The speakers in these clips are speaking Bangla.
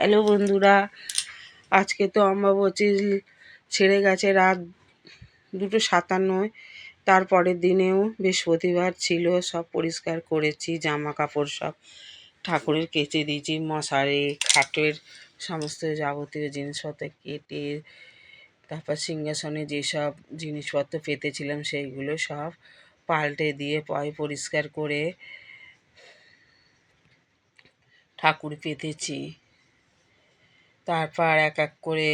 হ্যালো বন্ধুরা, আজকে তো অম্বাবচী ছেড়ে গেছে রাত দুটো সাতান্নয়। তারপরের দিনেও বৃহস্পতিবার ছিল, সব পরিষ্কার করেছি জামা কাপড় সব ঠাকুরের কেচে দিয়েছি, মশারি, খাটের সমস্ত যাবতীয় জিনিসপত্র কেটে, তারপর সিংহাসনে যেসব জিনিসপত্র পেতেছিলাম সেইগুলো সব পাল্টে দিয়ে পয় পরিষ্কার করে ঠাকুর পেতেছি। তারপর এক এক করে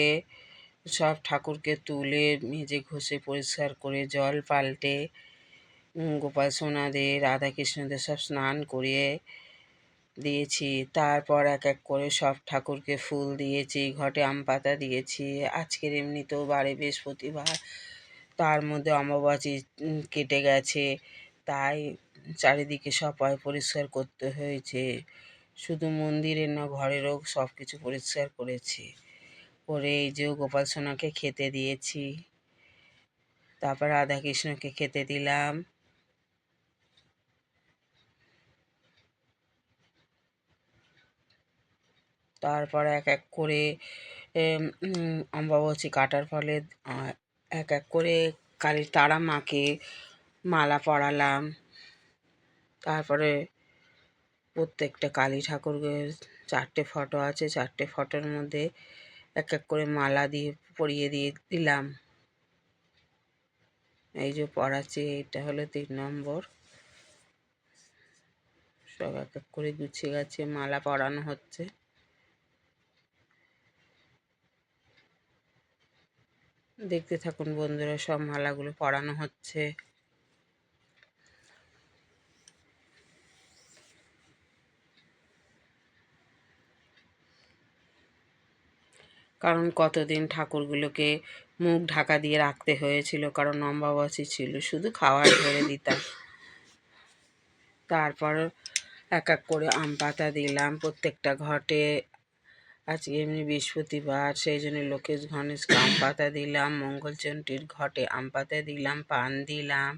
সব ঠাকুরকে তুলে মেজে ঘষে পরিষ্কার করে জল পাল্টে গোপাল সোনাদের, রাধাকৃষ্ণদের সব স্নান করিয়ে দিয়েছি। তারপর এক এক করে সব ঠাকুরকে ফুল দিয়েছি, ঘটে আম পাতা দিয়েছি। আজকের এমনিতেও বারে বৃহস্পতিবার, তার মধ্যে অমাবাসী কেটে গেছে, তাই চারিদিকে সবাই পরিষ্কার করতে হয়েছে। শুধু মন্দিরের না, ঘরেরও সব কিছু পরিষ্কার করেছি। করে এই যে গোপাল সোনাকে খেতে দিয়েছি, তারপর রাধাকৃষ্ণকে খেতে দিলাম। তারপর এক এক করে অম্বাবচী কাটার ফলে এক এক করে কালী তারা মাকে মালা পরালাম। তারপরে প্রত্যেকটা কালী ঠাকুরের চারটে ফটো আছে। চারটে ফটোর মধ্যে এক এক করে মালা দিয়ে পরিয়ে দিয়ে দিলাম। এই যে পড়াচ্ছি, এটা হলো তিন নম্বর। সব এক এক করে গুছিয়ে গেছে মালা পরানো হচ্ছে। দেখতে থাকুন বন্ধুরা, সব মালাগুলো পরানো হচ্ছে। কারণ কতদিন ঠাকুরগুলোকে মুখ ঢাকা দিয়ে রাখতে হয়েছিল, কারণ অম্বাবাসী ছিল, শুধু খাওয়ার ধরে দিতাম। তারপর এক এক করে আম পাতা দিলাম, প্রত্যেকটা ঘটে, আজকে এমনি বৃহস্পতিবার, সেই জন্য লোকেশ গণেশকে আম পাতা দিলাম মঙ্গলচণ্ডীর ঘটে আম পাতা দিলাম, পান দিলাম,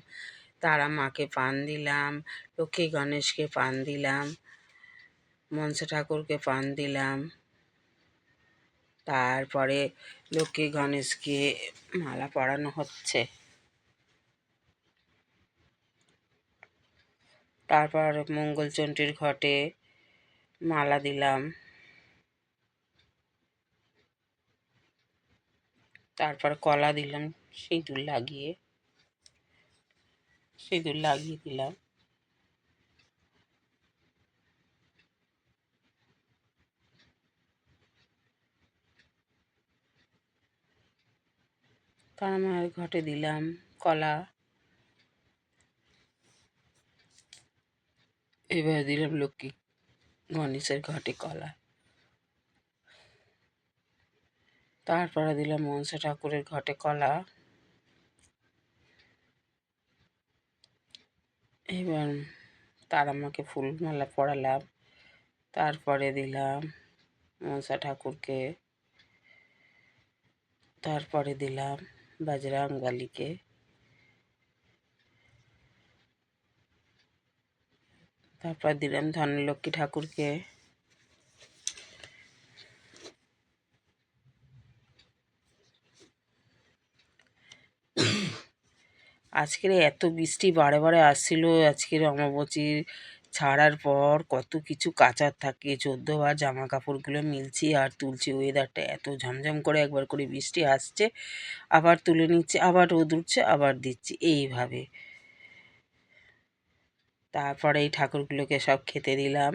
তারা মাকে পান দিলাম, লক্ষ্মী গণেশকে পান দিলাম, মনসা ঠাকুরকে পান দিলাম। তারপরে লক্ষ্মী গণেশকে মালা পরানো হচ্ছে। তারপর মঙ্গলচণ্ডীর ঘটে মালা দিলাম। তারপর কলা দিলাম, সিঁদুর লাগিয়ে সিঁদুর লাগিয়ে দিলাম। মায়ের ঘটে দিলাম, কলা। এবার দিলাম লক্ষ্মী, গণেশের ঘটে কলা। তারপরে দিলাম মনসা ঠাকুরের ঘটে কলা। এবার তার আমাকে ফুলমালা পড়ালাম। তারপরে দিলাম মনসা ঠাকুরকে। তারপরে দিলাম বাজরাঙ্গালিকে তারপর দিলাম ধনলক্ষ্মী ঠাকুরকে। আজকের এত বৃষ্টি বারে বারে আসছিল আজকের অমাবচীর ছাড়ার পর কত কিছু কাচার থাকে। চোদ্দ বার জামা কাপড়গুলো মিলছি আর তুলছি ওয়েদারটা এত ঝমঝম করে একবার করে বৃষ্টি আসছে, আবার তুলে নিচ্ছে, আবার রোদ উঠছে, আবার দিচ্ছি। এইভাবে। তারপরে এই ঠাকুরগুলোকে সব খেতে দিলাম।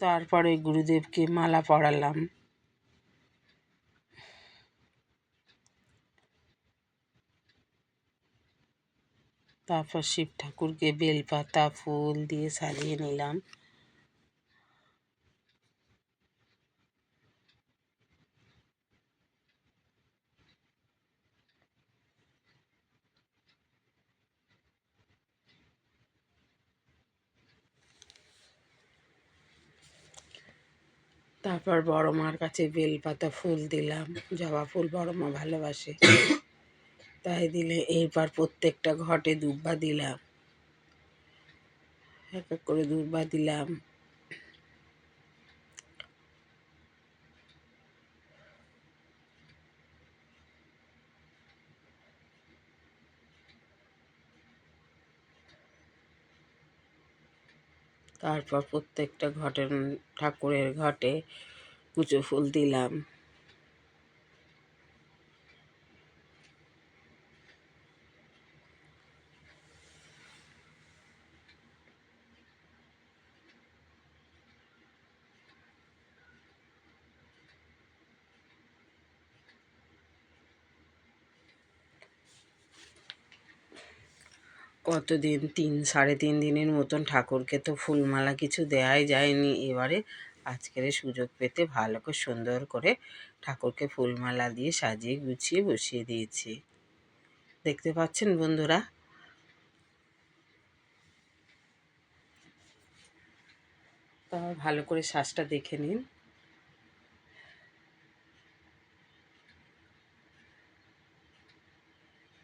তারপরে গুরুদেবকে মালা পরালাম। তারপর শিব ঠাকুরকে বেলপাতা ফুল দিয়ে সাজিয়ে নিলাম। তারপর বড় মার কাছে বেলপাতা ফুল দিলাম। জবা ফুল বড় মা ভালোবাসে। তাই দিলে এরপর প্রত্যেকটা ঘটে দুব্বা দিলাম। এক এক করে দুব্বা দিলাম। তারপর প্রত্যেকটা ঘটের ঠাকুরের ঘটে কুচো ফুল দিলাম। কতদিন? তিন, সাড়ে তিন দিনের মতন ঠাকুরকে তো ফুলমালা কিছু দেওয়াই যায়নি। এবারে আজকের সুযোগ পেতে ভালো করে সুন্দর করে ঠাকুরকে ফুলমালা দিয়ে সাজিয়ে গুছিয়ে বসিয়ে দিয়েছি। দেখতে পাচ্ছেন বন্ধুরা? তা ভালো করে শ্বাসটা দেখে নিন।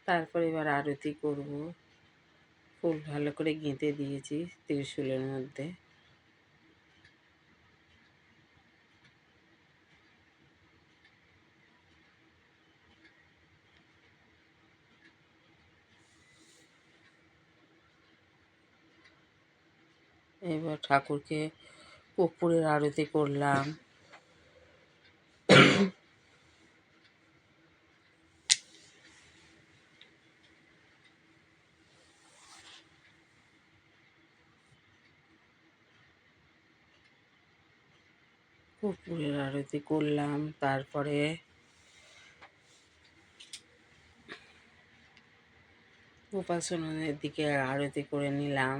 তারপর এবার আরতি করব। ফুল ভালো করে গেঁথে দিয়েছি ত্রিশুলের মধ্যে। এবার ঠাকুরকে কর্পূরের আরতি করলাম। কর্পূরের আরতি করলাম তারপরে উপাসনের দিকে আরতি করে নিলাম।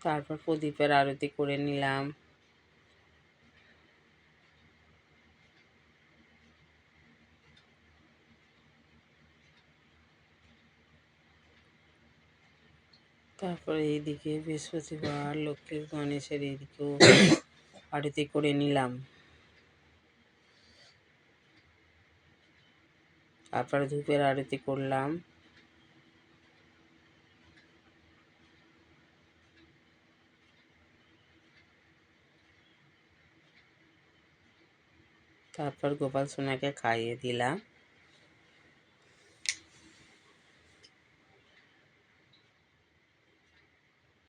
তারপর প্রদীপের আরতি করে নিলাম। তারপরে এইদিকে বৃহস্পতিবার লক্ষ্মীর গণেশের এইদিকেও আরতি করে নিলাম। তারপরে ধূপের আরতি করলাম। তারপর গোপাল সোনাকে খাইয়ে দিলাম।